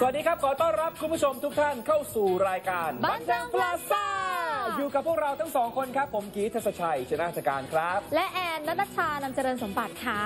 สวัสดีครับ ขอต้อนรับคุณผู้ชมทุกท่านเข้าสู่รายการบันเทิง Plaza อยู่กับพวกเราทั้งสองคนครับ ผมกีทัศชัยชนะชการครับ และแอนนัทชานำเจริญสมบัติค่ะ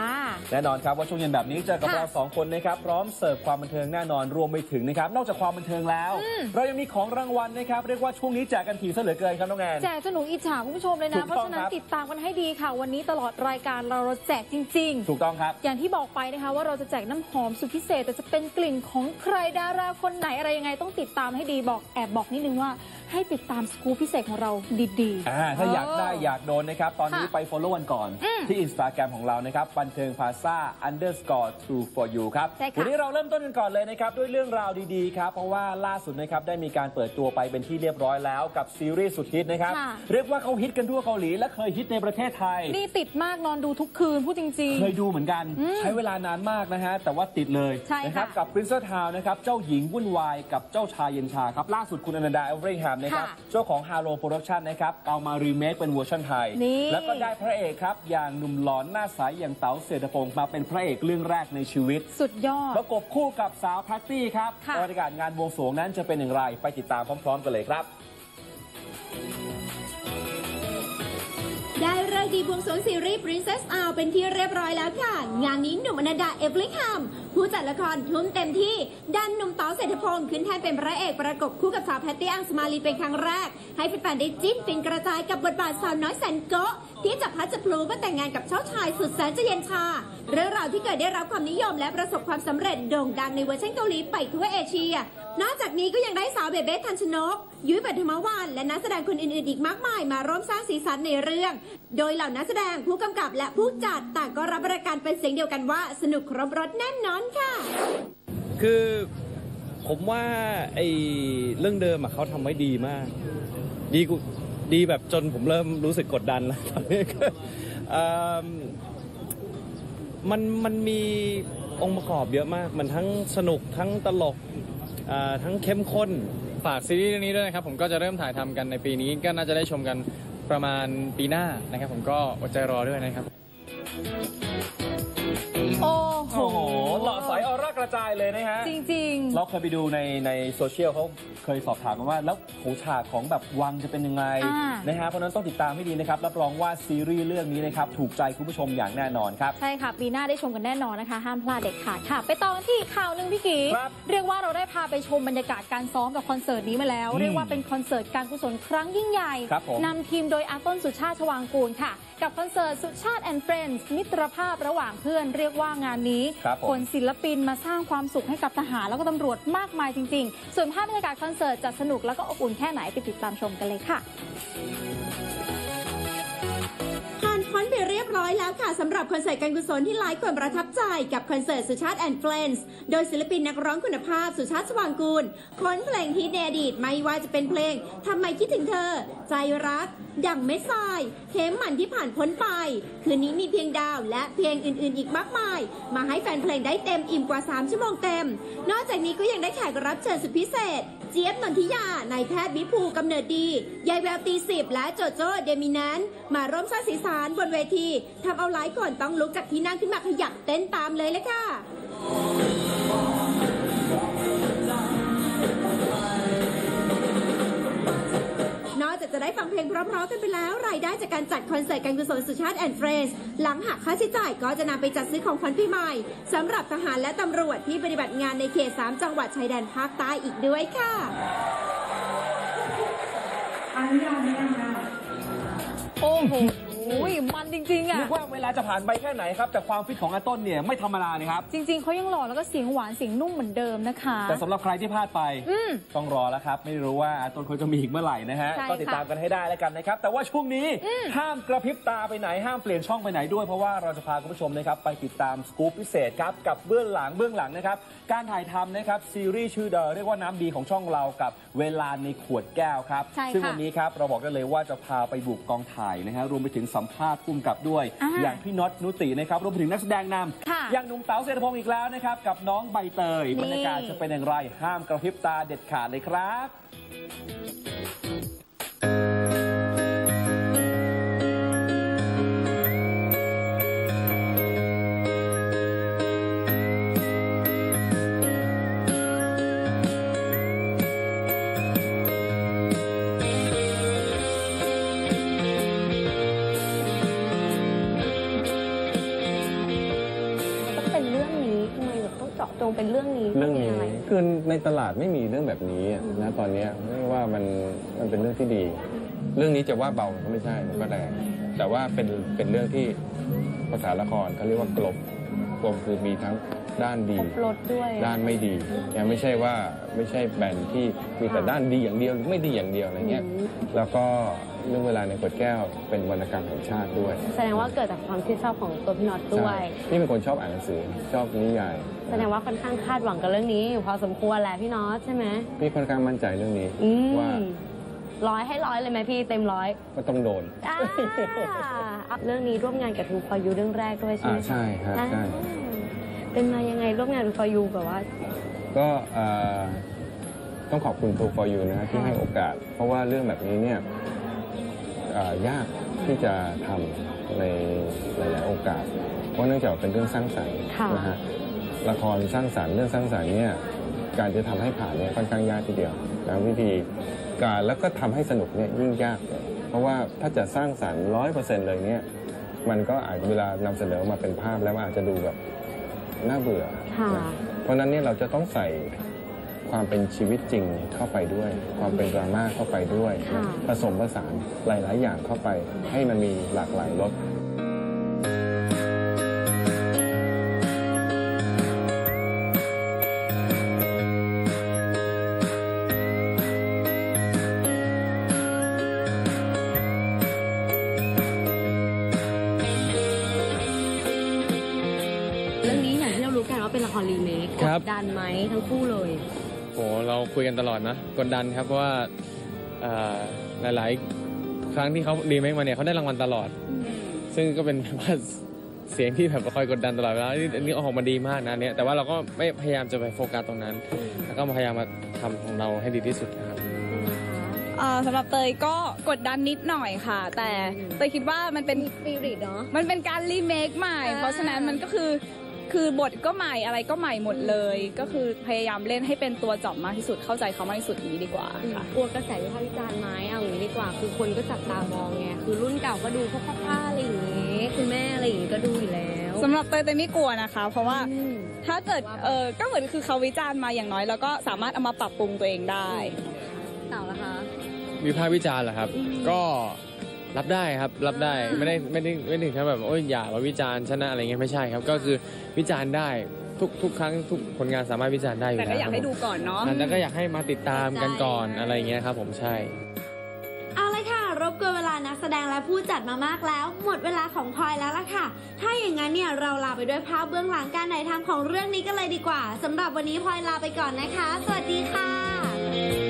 แน่นอนครับว่าช่วงเย็นแบบนี้เจอกับค่ะเราสองคนนะครับพร้อมเสิร์ฟความบันเทิงแน่นอนรวมไปถึงนะครับนอกจากความบันเทิงแล้วอืมเรายังมีของรางวัลนะครับเรียกว่าช่วงนี้แจกกันถี่ซะเหลือเกินครับน้องแอนแจกจนหนูอิจฉาคุณผู้ชมเลยถูนะกเพราะต้องฉะนั้นครับติดตามกันให้ดีค่ะ วันนี้ตลอดรายการเราเราแจกจริงถูกต้องครับๆอย่างที่บอกไปนะคะว่าเราจะแจกน้ำหอมสุดพิเศษ แต่จะเป็นกลิ่นของใครดาราคนไหนอะไรยังไงต้องติดตามให้ดีบอกแอบบอกนิดนึงว่าให้ติดตามสกู๊ปพิเศษของเราดีๆ อ่าถ้าอยากได้อยากโดนนะครับ ตอนนี้ค่ะไป follow กันก่อน อืมที่ Instagram ของเรานะครับบันเทิงพาซา underscore true for you ครับใช่ค่ะ วันนี้เราเริ่มต้นกันก่อนเลยนะครับ ด้วยเรื่องราวดีๆ ครับ เพราะว่าล่าสุดนะครับ ได้มีการเปิดตัวไปเป็นที่เรียบร้อยแล้วกับซีรีส์สุดฮิตนะครับ ค่ะ เรียกว่าเขาฮิตกันทั่วเกาหลี และเคยฮิตในประเทศไทย นี่ติดมากนอนดูทุกคืนพูดจริง เคยดูเหมือนกันอืมใช้เวลานานมากนะฮะ แต่ว่าติดเลยใช่ค่ะนะครับกับ Prince Town นะครับ เจ้าหญิงวุ่นวายกับเจ้าชายเย็นชาครับ ล่าสุดคุณอนันดาเอเวอร์แฮมนะครับ ค่ะเจ้าของ Halo Production นะครับ เอามารีเมคเป็นเวอร์ชันไทยนี่แล้วก็ได้พระเอกครับ อย่างหนุ่มหลอนหน้าใสอย่างเต๋าเศรษฐพงศ์มาเป็นพระเอกเรื่องแรกในชีวิต สุดยอด ประกบคู่กับสาวแพตตี้ครับค่ะบรรยากาศงานบวงสรวงนั้นจะเป็นอย่างไรไปติดตามพร้อม ๆ กันเลยครับได้เลิกษ์ดีบวงสรวงซีรีส์ Princess Hour เป็นที่เรียบร้อยแล้วค่ะ งานนี้หนุ่มอนันดาเอฟลิงแฮม ผู้จัดละครทุ่มเต็มที่ดันหนุ่มต๋อเศรษฐพงศ์ขึ้นแทนเป็นพระเอกประกบคู่กับสาวแพตตี้อังสมาลีเป็นครั้งแรก ให้แฟนๆได้จิ้นฟินกระจายกับบทบาทสาวน้อยแสนโกะที่จะพัดจะพลูมาแต่งงานกับเจ้าชายสุดแสนจะเย็นชา เรื่องราวที่เกิดได้รับความนิยมและประสบความสำเร็จโด่งดังในเวอร์ชันเกาหลีไปทั่วเอเชีย นอกจากนี้ก็ยังได้สาวเบเบ้ทันชนก ยุ้ยปัทมวานและนักแสดงคนอื่นๆอีกมากมาย มาร่วมสร้างสีสันในเรื่อง โดยเหล่านักแสดงผู้กำกับและผู้จัดต่างก็รับประกันเป็นเสียงเดียวกันว่า สนุกครบรถแน่นอนค่ะ คือผมว่าไอ้เรื่องเดิมอะเขาทำไว้ดีมาก ดีกูดีแบบจนผมเริ่มรู้สึกกดดันแล้วตอนนี้ก็เอิ่มมันมันมีองค์ประกอบเยอะมาก มันทั้งสนุกทั้งตลก ทั้งเข้มข้นฝากซีรีส์เรื่องนี้ด้วยนะครับ ผมก็จะเริ่มถ่ายทำกันในปีนี้ก็น่าจะได้ชมกันประมาณปีหน้านะครับ ผมก็อดใจรอด้วยนะครับ โอ้โหโอ้โหหล่อใสออร่า กระจายเลยนะฮะ จริง เราเคยไปดูในในโซเชียลเขาเคยสอบถามกันว่า แล้วโหฉากของแบบวังจะเป็นยังไงอ่านะฮะเพราะฉะนั้นต้องติดตามให้ดีนะครับรับรองว่าซีรีส์เรื่องนี้นะครับถูกใจคุณผู้ชมอย่างแน่นอนครับ ๆ ใช่ค่ะ ปีหน้าได้ชมกันแน่นอนนะคะ ห้ามพลาดเด็ดขาดค่ะ ไปต่อกันที่ข่าวหนึ่งพี่กีครับ เรียกว่าเราได้พาไปชมบรรยากาศการซ้อมกับคอนเสิร์ตนี้มาแล้วอืมเรียกว่าเป็นคอนเสิร์ตการกุศลครั้งยิ่งใหญ่ ครับผม นำทีมโดยอาต้นสุชาติชวางกูลค่ะ กับคอนเสิร์ตสุชาติแอนด์เฟรนด์มิตรภาพระหว่างเพื่อนเรียกว่างานนี้ครับผมคนศิลปินมาสร้างางความสุขให้กับทหารแล้วก็ตำรวจมากมายจริง ๆ ส่วนภาพบรรยากาศคอนเสิร์ตจะสนุกแล้วก็อบอุ่นแค่ไหนไปติดตามชมกันเลยค่ะ แล้วค่ะสำหรับคอนเสิร์ตการกุศลที่หลายคนประทับใจกับคอนเสิร์ตสุชาติแอนด์เฟรนด์โดยศิลปินนักร้องคุณภาพสุชาติสว่างกูลค้นเพลงฮิตในอดีตไม่ว่าจะเป็นเพลงทำไมคิดถึงเธอ ใจรัก ดังเม็ดทราย เทมมันที่ผ่านพ้นไป คืนนี้มีเพียงดาวและเพลงอื่นๆ อีกมากมาย มาให้แฟนเพลงได้เต็มอิ่มกว่า 3 ชั่วโมงเต็ม นอกจากนี้ก็ยังได้แขกรับเชิญสุดพิเศษ เจี๊ยบนนทิยานายแพทย์วิภูกำเนิดดียายแววตีสิบและโจโจ้เดมินันมาร่วมสร้างสีสันบนเวทีทำเอาหลายคนต้องลุกจากที่นั่งขึ้นมาขยับเต้นตามเลยเลยค่ะนอกจากจะได้ฟังเพลงเพราะๆกันไปแล้ว รายได้จากการจัดคอนเสิร์ตการกุศลสุชาติแอนด์เฟรนด์หลังหักค่าใช้จ่ายก็จะนำไปจัดซื้อของขวัญปีใหม่สำหรับทหารและตำรวจที่ปฏิบัติงานในเขต 3 จังหวัดชายแดนภาคใต้อีกด้วยค่ะโอ้โห มันจริงๆอะเรียกว่าเวลาจะผ่านไปแค่ไหนครับ แต่ความฟิตของอาต้นเนี่ยไม่ธรรมดานะครับ จริง ๆเขายังหล่อแล้วก็เสียงหวานเสียงนุ่มเหมือนเดิมนะคะ แต่สำหรับใครที่พลาดไปอืมต้องรอแล้วครับ ไม่รู้ว่าอาต้นเขาจะมีอีกเมื่อไหร่นะฮะใช่ก็ติดตามกันให้ได้แล้วกันนะครับ แต่ว่าช่วงนี้ห้ามกระพริบตาไปไหนห้ามเปลี่ยนช่องไปไหนด้วยเพราะว่าเราจะพาคุณผู้ชมนะครับไปติดตามสกู๊ปพิเศษครับกับเบื้องหลังเบื้องหลังนะครับการถ่ายทำนะครับซีรีส์ชื่อเดอเรียกว่าน้ำดีของช่องเรากับเวลาในขวดแก้วครับใช่ค่ะซึ่งวันนี้ครับเราบอกได้เลยว่าจะพาไปบุกกองถ่ายนะฮะรวมไปถึงสัมภาษณ์พุ่มกับด้วยอ่าอย่างพี่น็อตนุตินะครับรวมไปถึงนักแสดงนค่ะำอย่างหนุ่มเต๋าเศรษฐพงศ์อีกแล้วนะครับ กับน้องใบเตยนี่บรรยากาศจะเป็นอย่างไรห้ามกระพริบตาเด็ดขาดเลยครับ งเป็นเรื่องนี้เรื่องป็นี้ะไคือในตลาดไม่มีเรื่องแบบนี้อะนะตอนเนี้ยไม่ว่ามันมันเป็นเรื่องที่ดี เรื่องนี้จะว่าเบาก็ไม่ใช่มันก็แรงแต่ว่าเป็นเป็นเรื่องที่ภาษาละครเขาเรียกว่ากลมกลมคือมีทั้งด้านดีครบรถด้วยด้านไม่ดียังไม่ใช่ว่าไม่ใช่แบรนด์ที่มีแต่ด้านดีอย่างเดียวหรือไม่ดีอย่างเดียวอะไรเงี้ยแล้วก็ เรื่องเวลาในขวดแก้วเป็นวรรณกรรมแห่งชาติด้วย แสดงว่าเกิดจากความชื่นชอบของตัวพี่น็อตด้วยใช่นี่เป็นคนชอบอ่านหนังสือชอบนิยาย แสดงว่าค่อนข้างคาดหวังกับเรื่องนี้อยู่พอสมควรแหละพี่น็อตใช่ไหมพี่ค่อนข้างมั่นใจเรื่องนี้อืมว่าร้อยให้ร้อยเลยไหมพี่เต็มร้อยก็ต้องโดนอ่าเรื่องนี้ร่วมงานกับทูฟอยูเรื่องแรกด้วยใช่ไหมอ่าใช่ครับใช่อ่าเป็นมายังไงร่วมงานทูฟอยูแบบว่า ก็เอ่อต้องขอบคุณ True for You นะที่ให้โอกาส เพราะว่าเรื่องแบบนี้เนี่ยเอ่อ ยากที่จะทำในหลาย ๆ โอกาส เพราะเนื่องจากเป็นเรื่องสร้างสรรค์ค่ะนะฮะละครสร้างสรรค์เรื่องสร้างสรรค์เนี่ยการจะทำให้ผ่านเนี่ยค่อนข้างยากทีเดียวนะวิธีการแล้วก็ทำให้สนุกเนี่ยยิ่งยากเลยเพราะว่าถ้าจะสร้างสรรค์ร้อยเปอร์เซ็นต์เลยเนี่ยมันก็อาจเวลานำเสนอมาเป็นภาพแล้วมันอาจจะดูแบบน่าเบื่อค่ะเพราะฉะนั้นเนี่ยเราจะต้องใส่ ความเป็นชีวิตจริงเข้าไปด้วย ความเป็นดราม่าเข้าไปด้วยค่ะผสมผสานหลาย ๆ อย่างเข้าไป ให้มันมีหลากหลายรสเรื่องนี้อย่างที่เรารู้กันว่าเป็นละครรีเมคคกรับดดันไหมทั้งคู่เลย โหเราคุยกันตลอดนะกดดันครับเพราะว่าเอ่อหลายๆ ครั้งที่เขารีเมคมาเนี่ยเขาได้รางวัลตลอด ซึ่งก็เป็นแบบว่าเสียงที่แบบคอยกดดันตลอดเวลานี่อันนี้ออกมาดีมากนะเนี่ยแต่ว่าเราก็ไม่พยายามจะไปโฟกัสตรงนั้น แล้วก็พยายามมาทำของเราให้ดีที่สุดนะครับเอ่อสำหรับเตยก็กดดันนิดหน่อยค่ะ แต่เตยคิดว่ามันเป็นสปิริตเนาะมันเป็นการรีเมคใหม่อ่าเพราะฉะนั้นมันก็คือ คือบทก็ใหม่อะไรก็ใหม่หมดเลย ก็คือพยายามเล่นให้เป็นตัวจอบมากที่สุดเข้าใจเขามากที่สุดอย่างนี้ดีกว่าค่ะกลัวกระแสวิพากษ์วิจารณ์ไหมเอาอย่างนี้ดีกว่า คือคนก็จับตามองไงคือรุ่นเก่าก็ดูพ่อพ่ออะไรอย่างงี้คุณแม่อะไรอย่างงี้ก็ดูอยู่แล้วสำหรับเตยเตยไม่กลัวนะคะ เพราะว่าอืมถ้าเกิดเออก็เหมือนคือเขาวิจารณ์มาอย่างน้อย แล้วก็สามารถเอามาปรับปรุงตัวเองได้เต่าละคะวิพากษ์วิจารณ์เหรอครับ ก็ รับได้ครับรับได้ไม่ได้ไม่ได้ไม่ถึงขั้นแบบโอ้ยอย่ามาวิจารณ์ชนะอะไรเงี้ยไม่ใช่ครับ ก็คือวิจารณ์ได้ทุกทุกครั้งทุกผลงานสามารถวิจารณ์ได้อยู่แต่แล้วก็อยากให้ดูก่อนเนาะครับผมแต่ก็อยากให้มาติดตามกันก่อนอะไรเงี้ยครับ ผมใช่ เอาเลยค่ะ รบกวนเวลานักแสดงและผู้จัดมามากแล้ว หมดเวลาของพลอยแล้วล่ะค่ะ ถ้าอย่างนั้นเนี่ยเราลาไปด้วยภาพเบื้องหลังการถ่ายทำของเรื่องนี้กันเลยดีกว่าสำหรับวันนี้พลอยลาไปก่อนนะคะ สวัสดีค่ะ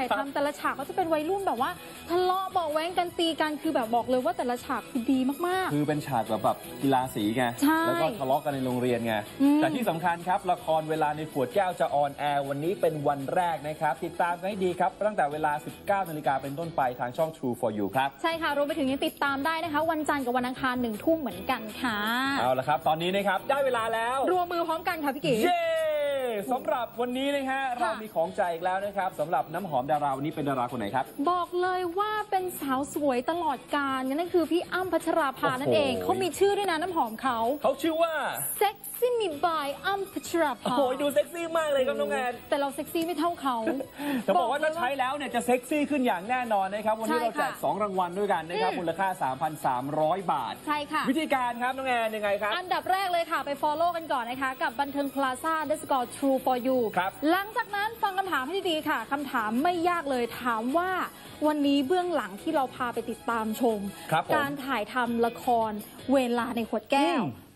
ถ่ายครับทำแต่ละฉากก็จะเป็นวัยรุ่นแบบว่าทะเลาะเบาะแว้งกันตีกันคือแบบบอกเลยว่าแต่ละฉากคือดีมาก คือเป็นฉากแบบแบบกีฬาสีไง ใช่แล้วก็ทะเลาะกันในโรงเรียนไง อืม แต่ที่สำคัญครับ ละครเวลาในขวดแก้วจะออนแอร์วันนี้เป็นวันแรกนะครับ ติดตามกันให้ดีครับ ตั้งแต่เวลา 19นาฬิกาเป็นต้นไปทางช่อง True for You ครับ ๆ ใช่ค่ะรวมไปถึงยังติดตามได้นะคะ วันจันทร์กับวันอังคารหนึ่งทุ่มเหมือนกันค่ะเอาละครับ ตอนนี้นะครับ ได้เวลาแล้ว รวมมือพร้อมกันค่ะพี่เก๋ เย้ สำหรับวันนี้นะฮะเรามีของใจอีกแล้วนะครับสำหรับน้ำหอมดาราวันนี้เป็นดาราคนไหนครับ บอกเลยว่าเป็นสาวสวยตลอดกาลนั่นคือพี่อ้ำพัชราภานั่นเองโอ้โหเขามีชื่อด้วยนะน้ำหอมเขา เขาชื่อว่าเซ็กซี่มีบายอ้ำพัชราโอ้ภาโหดูเซ็กซี่มากเลยครับน้องแอนแต่เราเซ็กซี่ไม่เท่าเขาจะบอกว่าถ้าใช้แล้วเนี่ยจะเซ็กซี่ขึ้นอย่างแน่นอนนะครับวันนี้ใช่เราแจกค่ะ2รางวัลด้วยกันนะครับอืมมูลค่า 3,300 บาทใช่ค่ะวิธีการครับน้องแอนยังไงครับอันดับแรกเลยค่ะไป follow กันก่อนนะคะกับบันเทิงพลาซ่า d e s c o r True for You ครับ หลังจากนั้นฟังคำถามให้ดีๆค่ะคำถามไม่ยากเลยถามว่าวันนี้เบื้องหลังที่เราพาไปติดตามชม ครับผมการถ่ายทำละครเวลาในขวดแก้ว อืมเป็น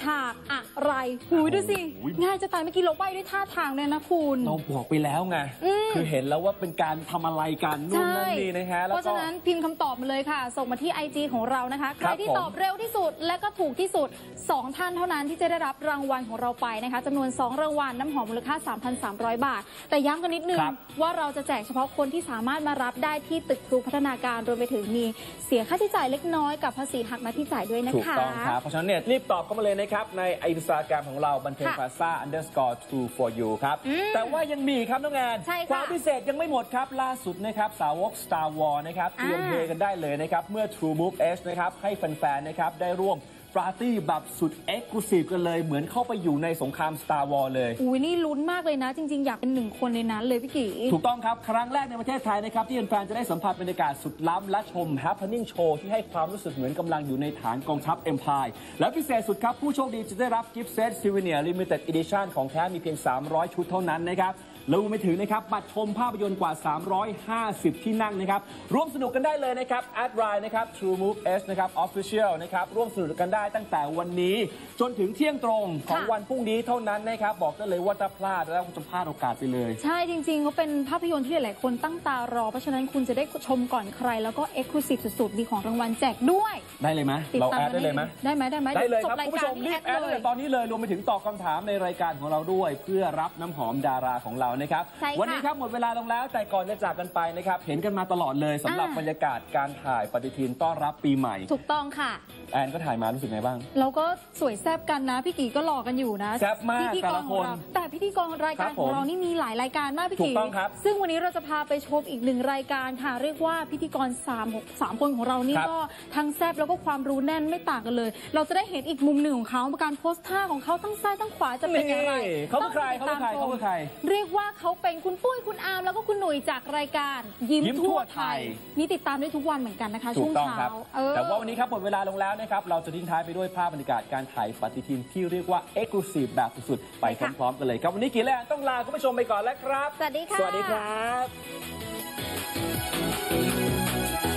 ฉากอะไรหูยดูสิ โอ้ย ง่ายจะตายเมื่อกี้เราใบด้วยท่าทางเลยนะคุณ เราบอกไปแล้วไง อืม คือเห็นแล้วว่าเป็นการทำอะไรกันนู่นนั่นนี่นะฮะ แล้วเพราะก็ ฉะนั้นพิมพ์คำตอบมาเลยค่ะ ส่งมาที่ IG ของเรานะคะ ใครที่ผมตอบเร็วที่สุดและก็ถูกที่สุด 2 ท่านเท่านั้นที่จะได้รับรางวัลของเราไปนะคะจำนวน 2 รางวัลน้ำหอมมูลค่า 3,300 บาท แต่ย้ำกันนิดนึง ครับ ว่าเราจะแจกเฉพาะคนที่สามารถมารับได้ที่ตึกครูพัฒนาการรวมไปถึงมีเสียค่าใช้จ่ายเล็กน้อยกับภาษีหักหน้าที่จ่ายด้วยนะถูกคะ ต้องครับ เพราะฉะนั้นเนี่ยรีบตอบเข้ามาเลยนะครับในอินสตาแกรมของเราบันเทิงค่ะพาซ่า underscore true for you ครับ อืมแต่ว่ายังมีครับน้องแอนใช่ค่ะความพิเศษยังไม่หมดครับ ล่าสุดนะครับ สาวก Star Wars นะครับ เตรียมอ่า เฮกันได้เลยนะครับ เมื่อ True Move H นะครับ ให้แฟน ๆ นะครับ ได้ร่วม ปาร์ตี้แบบสุดเอ็กซ์คลูซีฟกันเลย เหมือนเข้าไปอยู่ในสงคราม Star Wars เลย อุ้ยนี่ลุ้นมากเลยนะ จริง ๆ อยากเป็นหนึ่งคนในนั้นเลยพี่กีถูกต้องครับ ครั้งแรกในประเทศไทยนะครับ ที่แฟนๆจะได้สัมผัสบรรยากาศสุดล้ำและชม happening show ที่ให้ความรู้สึกเหมือนกำลังอยู่ในฐานกองทัพ Empire และพิเศษสุดครับ ผู้โชคดีจะได้รับกิฟต์เซต Souvenir Limited Edition ของแท้มีเพียง 300 ชุดเท่านั้นนะครับแล้วรวมไปถึงนะครับบัตรชมภาพยนตร์กว่า 350 ที่นั่งนะครับร่วมสนุกกันได้เลยนะครับ a d r i นะครับ True Move S นะครับ Official นะครับร่วมสนุกกันได้ตั้งแต่วันนี้ จนถึงเที่ยงตรงของค่ะ วันพรุ่งนี้เท่านั้นนะครับ บอกได้เลยว่าถ้าพลาดแล้วคุณจะพลาดโอกาสไปเลย ใช่จริงๆเขาเป็นภาพยนตร์ที่หลายๆคนตั้งตารอ เพราะฉะนั้นคุณจะได้ชมก่อนใคร แล้วก็เอ็กซ์คลูซีฟสุดๆ มีของรางวัลแจกด้วย ได้เลยไหมติดเราตามแอดได้เลยไหม ได้ไหมได้ไหมได้เลยจครับรายคุณผู้กาชรมนี่รีบแอดเลเลยย ตอนนี้เลยรวมไปถึงตอบคำถามในรายการของเราด้วย เพื่อรับน้ำหอมดาราของเรานะครับ ใช่ค่ะวันี้ครับหมดเวลาลงแล้วแต่ก่อนจะจากกันไปนะครับ เห็นกันมาตลอดเลยสำหรับอ่า บรรยากาศการถ่ายปฏิทินต้อนรับปีใหม่ ถูกต้องค่ะ แอนก็ถ่ายมารู้สึกไงบ้าง เราก็สวยแซบกันนะ พี่กีก็หล่อกันอยู่นะแซ่บมากพิธีแต่กรละขคองนเราแต่พิธีกรรายการครับของผมเรานี่มีหลายรายการมากพี่ถูกีกต้องครับ ซึ่งวันนี้เราจะพาไปชมอีกหนึ่งรายการค่ะเรียกว่าพิธีกร3 6 3คนของเรานี่ครับก็ทั้งแซบแล้วก็ความรู้แน่นไม่ต่างกันเลย เราจะได้เห็นอีกมุมหนึ่งของเขาการโพสท่าของเขาทั้งซ้ายทั้งขวาจะเป็นอย่างไรนี่เขาคือใครต้องเขาคือใครติดตมเขาคือใคร เรียกว่าเขาเป็นคุณปุ้ยคุณอาร์มแล้วก็คุณหนุ่ยจากรายการ ยิ้มยิ้มทั่ทั่ววไทไทยยนี่ติดตามได้ทุกวันเหมือนกันนะคะถูช่วกงต้องเช้าครับเออแต่ว่าวันนี้ครับหมดเวลาลงแล้วนะครับ เราจะทิ้งท้ายไปด้วยภาพบรรยากาศการถ่ายปฏิทินที่เรียกว่า Exclusive แบบสุดๆ ไปพร้อมๆกันเลยครับ วันนี้กี่แลต้องลาคุณผู้ชมไปก่อนแล้วครับ สวัสดีค่ะ สวัสดีครับ